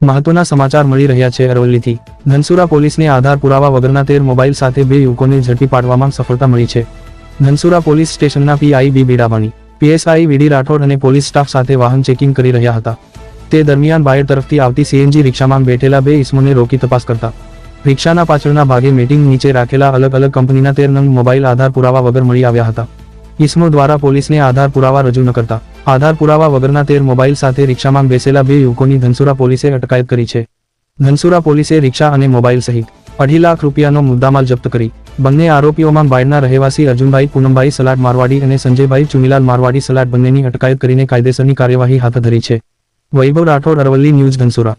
મહત્વના સમાચાર મળી રહ્યા છે અરવલ્લીથી ધનસુરા પોલીસને આધાર પુરાવા વગરના તેર મોબાઈલ સાથે બે યુવકોને ઝડપી પાડવામાં સફળતા મળી છે ધનસુરા પોલીસ સ્ટેશનના PI B Bidawani PSI VD Rathod અને પોલીસ સ્ટાફ સાથે વાહન ચેકિંગ કરી રહ્યા હતા તે દરમિયાન બાયર તરફથી આવતી સીએનજી રિક્ષામાં બેઠેલા બે ઇસમોને રોકી તપાસ કરતા રિક્ષાના પાછળના ભાગે મીટિંગ નીચે રાખેલા અલગ અલગ કંપનીના તેર નંગ મોબાઈલ આધાર પુરાવા વગર મળી આવ્યા હતા. ઇસમો દ્વારા પોલીસને આધાર પુરાવા રજૂ ન કરતા. આધાર પુરાવા વગરના તેર મોબાઈલ સાથે રિક્ષામાં બેસેલા બે યુવકોની ધનસુરા પોલીસે અટકાયત કરી છે. ધનસુરા પોલીસે રિક્ષા અને મોબાઈલ સહિત અઢી લાખ રૂપિયાનો મુદ્દામાલ જપ્ત કરી. બંને આરોપીઓમાં બાયડના રહેવાસી અર્જુનભાઈ પૂનમભાઈ, સલાડ મારવાડી અને સંજયભાઈ ચુનીલાલ મારવાડી સલાડ બંનેની અટકાયત કરીને કાયદેસરની કાર્યવાહી હાથ ધરી છે. વૈભવ રાઠોડ, અરવલ્લી ન્યૂઝ, ધનસુરા.